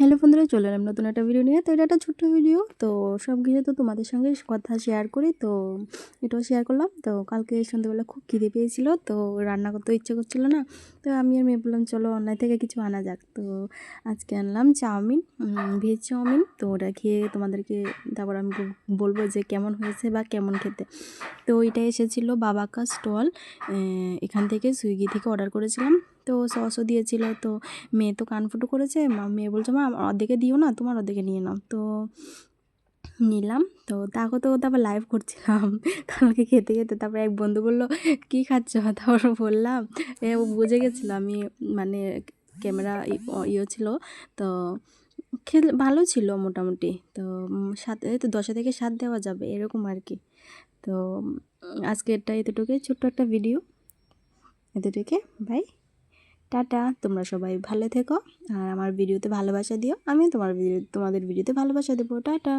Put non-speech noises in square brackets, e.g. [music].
Hello বন্ধুরা, চলে এলাম নতুন একটা ভিডিও নিয়ে। তো এটা একটা ছোট্ট ভিডিও তো সব কিছু তো তোমাদের সঙ্গে কথা শেয়ার করি। তো এটাও শেয়ার করলাম। তো কালকে সন্ধ্যাবেলা খুব খিদে পেয়েছিল। তো রান্না করতে ইচ্ছে করছিল না। তো আমি আর মেয়ে বললাম, চলো অনলাইন থেকে কিছু আনা যাক। তো আজকে আনলাম চাউমিন ভেজ চাউমিন। তো ওটা খেয়ে তোমাদেরকে তারপর আমি বলব যে কেমন হয়েছে বা কেমন খেতে। তো এটা এসেছিল বাবাকা স্টল। এখান থেকে সুইগি থেকে অর্ডার করেছিলাম। তো সসও দিয়েছিল, তো মেয়ে তো কান ফুটো করেছে মেয়ে বলছে, মা অর্ধেকে দিও না, তোমার অর্ধেকে নিয়ে নাও। তো নিলাম, তো তাকে তো আবার লাইভ করছিলাম। [laughs] কালকে খেতে খেতে তারপরে এক বন্ধু বলল, কী খাচ্ছ? [laughs] তারপর বললাম, এ বুঝে গেছিল, আমি মানে ক্যামেরা ইয়ে ছিল, তো খেলে, ভালো ছিল মোটামুটি। তো সাত তো দশা থেকে সাত দেওয়া যাবে, এরকম আর কি। তো আজকে এটা এতটুকুই, ছোট্ট একটা ভিডিও এতটুকু বাই টাটা, তোমরা সবাই ভালো থেকো। আর আমার ভিডিওতে ভালোবাসা দিও। আমি তোমার তোমাদের ভিডিওতে ভালোবাসা দেবো। টাটা।